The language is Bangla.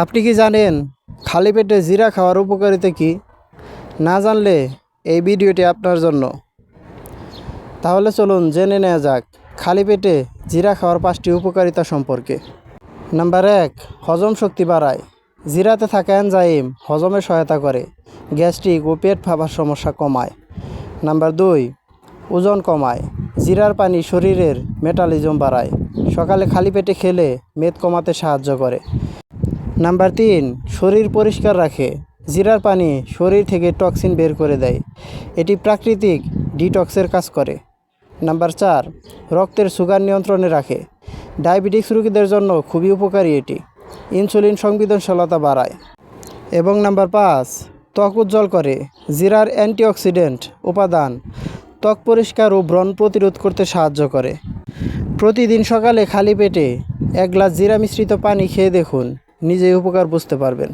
আপনি কি জানেন খালি পেটে জিরা খাওয়ার উপকারিতা কি? না জানলে এই ভিডিওটি আপনার জন্য। তাহলে চলুন জেনে নেওয়া যাক খালি পেটে জিরা খাওয়ার পাঁচটি উপকারিতা সম্পর্কে। নাম্বার এক, হজম শক্তি বাড়ায়। জিরাতে থাকা এনজাইম হজমে সহায়তা করে, গ্যাস্ট্রিক ও পেট ফাঁপার সমস্যা কমায়। নাম্বার দুই, ওজন কমায়। জিরার পানি শরীরের মেটালিজম বাড়ায়। সকালে খালি পেটে খেলে মেদ কমাতে সাহায্য করে। নাম্বার তিন, শরীর পরিষ্কার রাখে। জিরার পানি শরীর থেকে টক্সিন বের করে দেয়। এটি প্রাকৃতিক ডিটক্সের কাজ করে। নাম্বার চার, রক্তের সুগার নিয়ন্ত্রণে রাখে। ডায়াবেটিক্স রোগীদের জন্য খুবই উপকারী এটি। ইনসুলিন সংবেদনশীলতা বাড়ায়। এবং নাম্বার পাঁচ, ত্বক উজ্জ্বল করে। জিরার অ্যান্টিঅক্সিডেন্ট উপাদান ত্বক পরিষ্কার ও ব্রণ প্রতিরোধ করতে সাহায্য করে। প্রতিদিন সকালে খালি পেটে এক গ্লাস জিরা মিশ্রিত পানি খেয়ে দেখুন। নিজেই উপকার বুঝতে পারবেন।